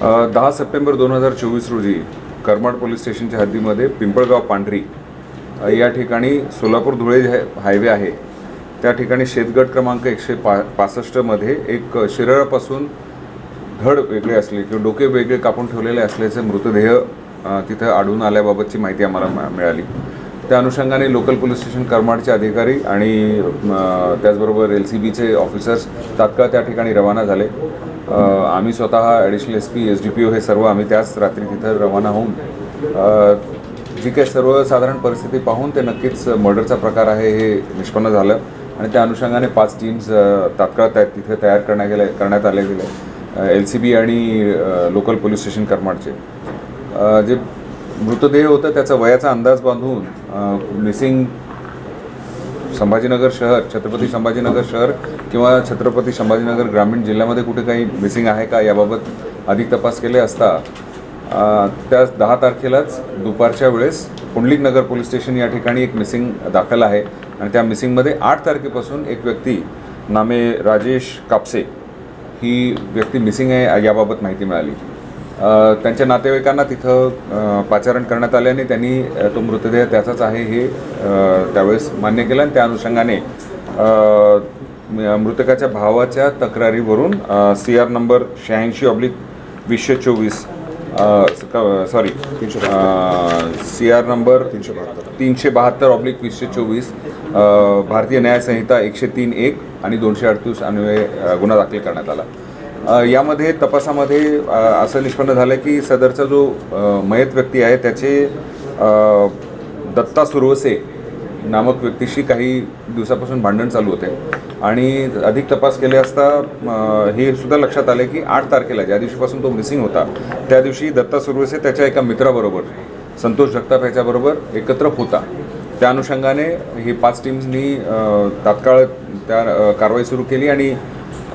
दहा सप्टेंबर दोन हजार चोवीस रोजी करमाड पोलीस स्टेशनच्या हद्दीमध्ये पिंपळगाव पांढरी या ठिकाणी सोलापूर धुळे जे हायवे आहे. त्या ठिकाणी शेतगट क्रमांक एकशे पा पासष्टमध्ये एक शिरळापासून धड वेगळे असले किंवा डोके वेगळे कापून ठेवलेले असल्याचे मृतदेह तिथं आढळून आल्याबाबतची माहिती आम्हाला मिळाली. त्या अनुषंगाने लोकल पोलीस स्टेशन करमाडचे अधिकारी आणि त्याचबरोबर एल सी बीचे ऑफिसर्स तात्काळ त्या ठिकाणी रवाना झाले. आम्ही स्वतः additional S P S D P O हे सर्व आम्ही त्याच रात्री तिथं रवाना होऊन जी काही सर्वसाधारण परिस्थिती पाहून ते नक्कीच मर्डरचा प्रकार आहे हे निष्पन्न झालं. आणि त्या अनुषंगाने पाच टीम्स तात्काळ त्या तिथे तयार करण्यात गेले करण्यात आले गेले. एल सी बी आणि लोकल पोलीस स्टेशन करमाडचे. जे मृतदेह होतं त्याचा वयाचा अंदाज बांधून मिसिंग संभाजीनगर शहर छत्रपती संभाजीनगर शहर किंवा छत्रपती संभाजीनगर ग्रामीण जिल्ह्यामध्ये कुठे काही मिसिंग आहे का याबाबत अधिक तपास केले असता त्या दहा तारखेलाच दुपारच्या वेळेस पुंडलिक नगर पोलीस स्टेशन या ठिकाणी एक मिसिंग दाखल आहे. आणि त्या मिसिंगमध्ये आठ तारखेपासून एक व्यक्ती नामे राजेश कापसे ही व्यक्ती मिसिंग आहे याबाबत माहिती मिळाली. त्यांच्या नातेवाईकांना तिथं पाचारण करण्यात आल्याने त्यांनी अ, तो मृतदेह त्याचाच आहे हे त्यावेळेस मान्य केलं आणि त्या अनुषंगाने मृतकाच्या भावाच्या तक्रारीवरून सी आर नंबर शहाऐंशी ऑब्लिक वीसशे चोवीस सॉरी सी आर नंबर तीनशे बहात्तर. तीनशे बहात्तर ऑब्लिक वीसशे चोवीस भारतीय न्याय संहिता एकशे तीन एक आणि दोनशे अडतीस अन्वये गुन्हा दाखल करण्यात आला. यामध्ये तपासामध्ये असं निष्पन्न झालं की सदरचा जो मयत व्यक्ती आहे त्याचे दत्ता सुरवसे नामक व्यक्तीशी काही दिवसापासून भांडण चालू होते. आणि अधिक तपास केले असता हे सुद्धा लक्षात आले की आठ तारखेला ज्या दिवशीपासून तो मिसिंग होता त्या दिवशी दत्ता सुरवसे त्याच्या एका मित्राबरोबर संतोष जगताप याच्याबरोबर एकत्र होता. त्या अनुषंगाने ही पाच टीम्सनी तात्काळ त्या कारवाई सुरू केली आणि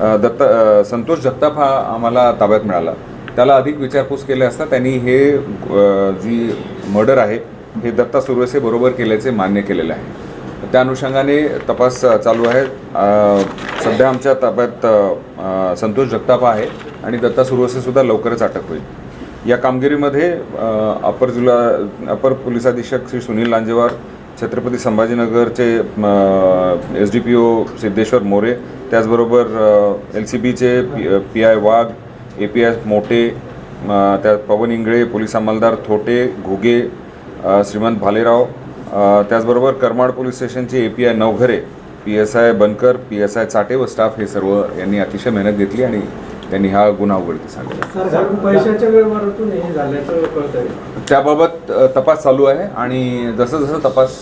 दत्त संतोष जगताप हा आम्हाला ताब्यात मिळाला. त्याला अधिक विचारपूस केले असता त्यांनी हे जी मर्डर आहे हे दत्ता सुरवसे बरोबर केल्याचे मान्य केलेले आहे. त्या अनुषंगाने तपास चालू आहे. सध्या आमच्या ताब्यात संतोष जगताप आहे आणि दत्ता सुरवसे सुद्धा लवकरच अटक होईल. या कामगिरीमध्ये अपर जिल्हा अपर पोलीस अधीक्षक Shri Sunil Lanjewar Chhatrapati संभाजीनगरचे S D P O Siddheshwar More त्याचबरोबर एल सी बीचे P P I Wagh A P I Mote त्या त्यात पवन इंगळे पोलीस अंमलदार थोटे घुगे श्रीमंत भालेराव त्याचबरोबर करमाड पोलीस स्टेशनचे A P I Navghare P S I Bankar P S I Chate व staff हे सर्व यांनी अतिशय मेहनत घेतली आणि त्यांनी हा गुन्हा उघडकीस हे आहे त्याबाबत तपास चालू आहे आणि जसं जसं तपास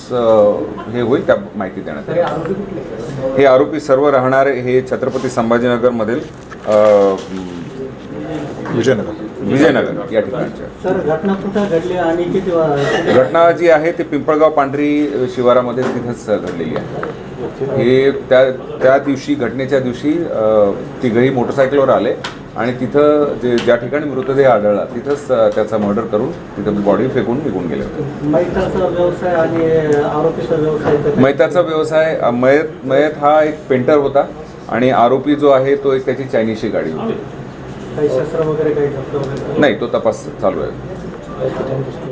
हे होईल त्या माहिती देण्यात येईल. हे आरोपी सर्व राहणारे हे छत्रपती संभाजीनगरमधील विजयनगर. विजयनगर या ठिकाणच्या. सर घटना जी आहे ती पिंपळगाव पांढरी शिवारामध्ये तिथंच घडलेली आहे. हे त्या त्या दिवशी घटनेच्या दिवशी तिघही मोटरसायकलवर आले आणि तिथं जे ज्या ठिकाणी मृतदेह आढळला तिथंच त्याचा मर्डर करून तिथं बॉडी फेकून निघून गेले होते. मैताचा व्यवसाय मयत मयत हा एक पेंटर होता आणि आरोपी जो आहे तो एक त्याची चायनीजची गाडी होती. नाही तो तपास चालू आहे.